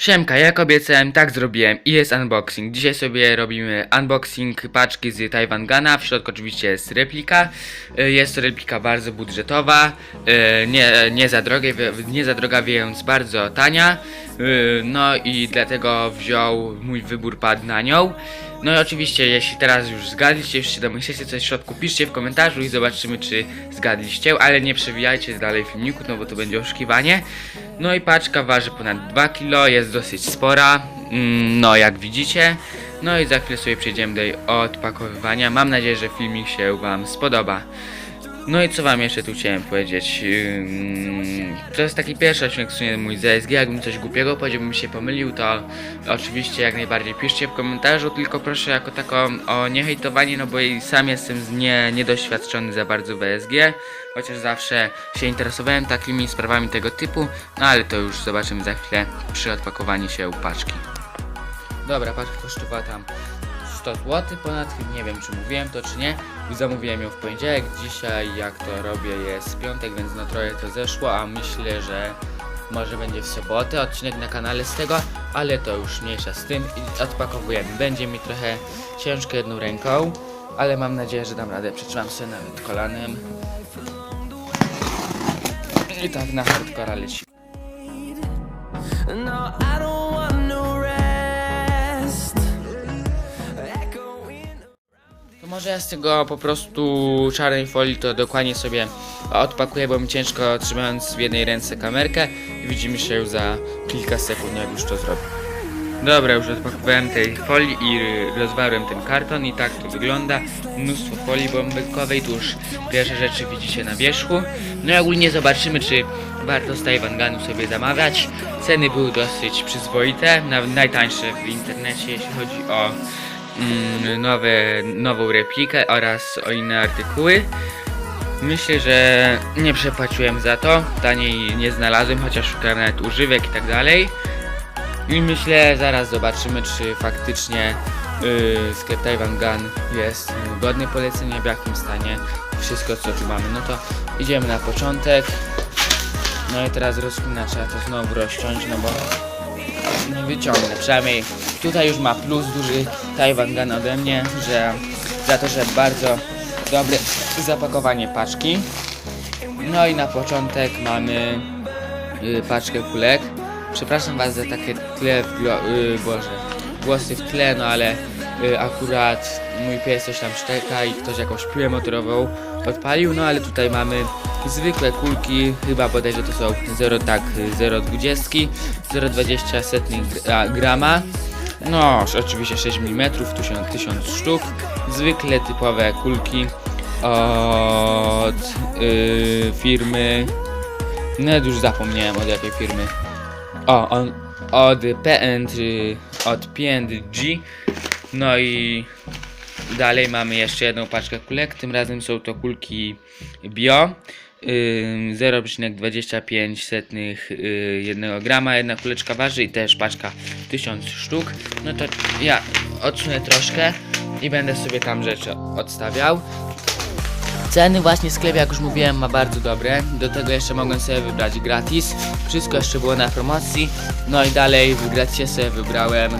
Siemka, jak obiecałem, tak zrobiłem i jest unboxing. Dzisiaj sobie robimy unboxing paczki z Taiwan Gana. W środku oczywiście jest replika. Y, Jest to replika bardzo budżetowa, y, nie, nie, za, drogie, nie za droga, więc bardzo tania. Y, No i dlatego wziął, mój wybór padł na nią. No i oczywiście, jeśli teraz już zgadliście, już się domyślicie coś w środku, piszcie w komentarzu i zobaczymy, czy zgadliście, ale nie przewijajcie dalej filmiku, no bo to będzie oszukiwanie. No i paczka waży ponad 2 kg, jest dosyć spora, mm, no jak widzicie. No i za chwilę sobie przejdziemy do jej odpakowywania. Mam nadzieję, że filmik się Wam spodoba. No i co wam jeszcze tu chciałem powiedzieć? To jest taki pierwszy odcinek w sumie mój ZSG. Jakbym coś głupiego powiedział, bym się pomylił, to oczywiście jak najbardziej piszcie w komentarzu, tylko proszę jako taką o niehejtowanie, no bo sam jestem nie, niedoświadczony za bardzo w ESG, chociaż zawsze się interesowałem takimi sprawami tego typu, no ale to już zobaczymy za chwilę przy odpakowaniu się paczki. Dobra, paczka kosztowała tam 100 zł ponad, nie wiem czy mówiłem to czy nie. Zamówiłem ją w poniedziałek, dzisiaj jak to robię jest piątek, więc no trochę to zeszło, a myślę, że może będzie w sobotę odcinek na kanale z tego, ale to już mniejsza z tym i odpakowujemy. Będzie mi trochę ciężko jedną ręką, ale mam nadzieję, że dam radę. Przetrzymam sobie nawet kolanem. I tak na hardcora leci. No, może ja z tego po prostu czarnej folii to dokładnie sobie odpakuję, bo mi ciężko trzymając w jednej ręce kamerkę i widzimy się za kilka sekund, jak już to zrobię. Dobra, już odpakowałem tej folii i rozwarłem ten karton i tak to wygląda. Mnóstwo folii bąbelkowej, tu już pierwsze rzeczy widzicie na wierzchu. No i ogólnie zobaczymy, czy warto z Tajwanganu sobie zamawiać. Ceny były dosyć przyzwoite, nawet najtańsze w internecie, jeśli chodzi o nowe, nową replikę oraz o inne artykuły. Myślę, że nie przepłaciłem za to, taniej nie znalazłem, chociaż szukałem nawet używek i tak dalej. I myślę, zaraz zobaczymy, czy faktycznie yy, sklep Taiwan Gun jest godny polecenia, w jakim stanie wszystko co tu mamy. No to idziemy na początek. No i teraz rozkmina trzeba to znowu rozciąć, no bo nie wyciągnę. Przynajmniej tutaj już ma plus duży Taiwan Gun ode mnie, że za to, że bardzo dobre zapakowanie paczki. No i na początek mamy y, paczkę kulek. Przepraszam Was za takie tle w y, Boże, głosy w tle, no ale y, akurat mój pies coś tam szczeka i ktoś jakąś piłę motorową odpalił, no ale tutaj mamy zwykłe kulki, chyba bodajże to są 0 tak 0,20 0,20 setnych gra- grama no, oczywiście 6 mm, 1000, 1000 sztuk. Zwykle typowe kulki od yy, firmy. No już zapomniałem od jakiej firmy. O, on, od PNG, od PNG. No i dalej mamy jeszcze jedną paczkę kulek. Tym razem są to kulki bio. Ym, 0,25 setnych yy, jednego grama, jedna kuleczka waży i też paczka 1000 sztuk. No to ja odsunę troszkę i będę sobie tam rzeczy odstawiał. Ceny właśnie sklep, jak już mówiłem, ma bardzo dobre. Do tego jeszcze mogłem sobie wybrać gratis. Wszystko jeszcze było na promocji. No i dalej w gratisie sobie wybrałem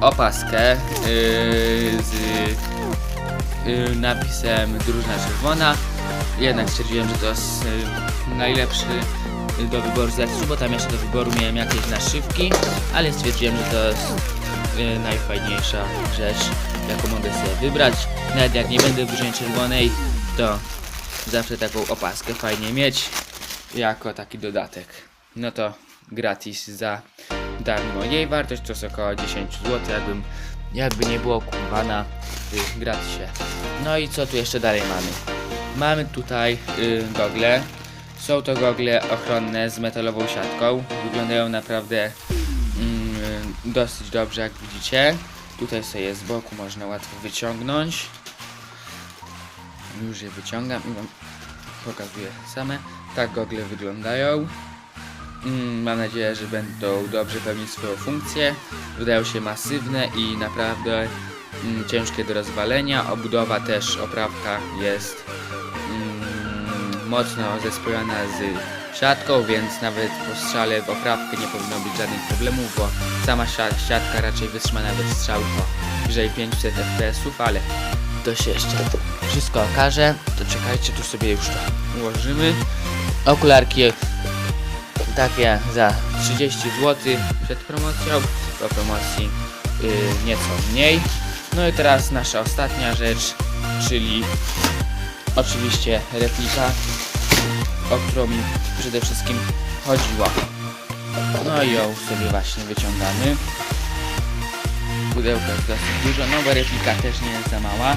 opaskę yy, z yy, napisem Drużna Czerwona. Jednak stwierdziłem, że to jest yy, najlepszy do wyboru z bo tam jeszcze do wyboru miałem jakieś naszywki, ale stwierdziłem, że to jest yy, najfajniejsza rzecz, jaką mogę sobie wybrać. Nawet jak nie będę w czerwonej, to zawsze taką opaskę fajnie mieć jako taki dodatek. No to gratis za darmo. Jej wartość to jest około 10 zł, jakbym, jakby nie było kupowana w gratisie. No i co tu jeszcze dalej mamy? Mamy tutaj y, gogle. Są to gogle ochronne z metalową siatką. Wyglądają naprawdę mm, dosyć dobrze, jak widzicie. Tutaj sobie z boku można łatwo wyciągnąć. Już je wyciągam i wam pokazuję same. Tak gogle wyglądają. Mm, Mam nadzieję, że będą dobrze pełnić swoją funkcję. Wydają się masywne i naprawdę mm, ciężkie do rozwalenia. Obudowa też, oprawka jest mocno zespojona z siatką, więc nawet po strzale w oprawkę nie powinno być żadnych problemów, bo sama sia- siatka raczej wytrzyma nawet strzały po wyżej 500 fps-ów, ale to się jeszcze wszystko okaże. To czekajcie, tu sobie już to ułożymy. Okularki takie za 30 zł przed promocją, po promocji yy, nieco mniej. No i teraz nasza ostatnia rzecz, czyli oczywiście replika, o którą mi przede wszystkim chodziło. No i ją sobie właśnie wyciągamy. Pudełka jest dosyć dużo, nowa replika też nie jest za mała.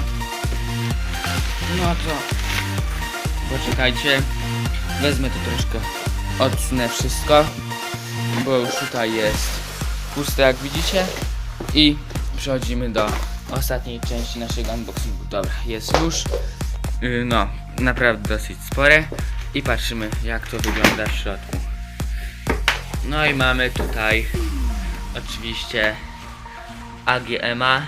No to poczekajcie, wezmę to troszkę, odsunę wszystko, bo już tutaj jest puste jak widzicie i przechodzimy do ostatniej części naszego unboxingu. Dobra, jest już, no, naprawdę dosyć spore i patrzymy jak to wygląda w środku. No i mamy tutaj oczywiście AGMA.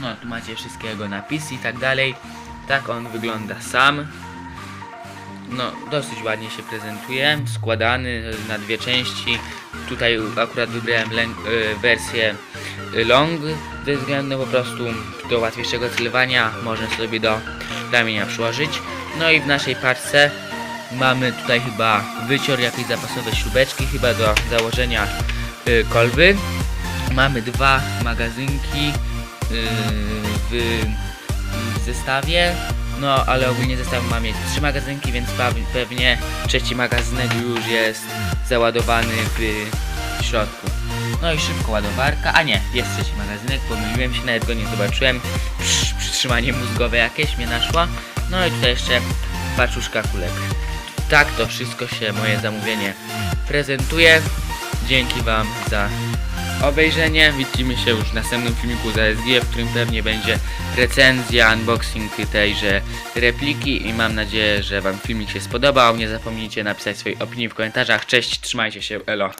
No, tu macie wszystkiego napisy i tak dalej. Tak on wygląda sam. No, dosyć ładnie się prezentuje. Składany na dwie części. Tutaj akurat wybrałem y, wersję y, long ze względu po prostu do łatwiejszego celowania. Można sobie do ramienia przyłożyć. No i w naszej parce mamy tutaj chyba wycior, jakieś zapasowe śrubeczki, chyba do założenia y, kolby. Mamy dwa magazynki y, w, w zestawie. No, ale ogólnie zestaw ma mieć trzy magazynki, więc pewnie trzeci magazynek już jest załadowany w środku. No i szybko ładowarka, a nie, jest trzeci magazynek, pomyliłem się, nawet go nie zobaczyłem. Przy, przytrzymanie mózgowe jakieś mnie naszło. No i tutaj jeszcze paczuszka kulek. Tak to wszystko się moje zamówienie prezentuje. Dzięki Wam za obejrzenie. Widzimy się już w następnym filmiku z ASG, w którym pewnie będzie recenzja, unboxing tejże repliki i mam nadzieję, że Wam filmik się spodobał. Nie zapomnijcie napisać swojej opinii w komentarzach. Cześć, trzymajcie się, elo.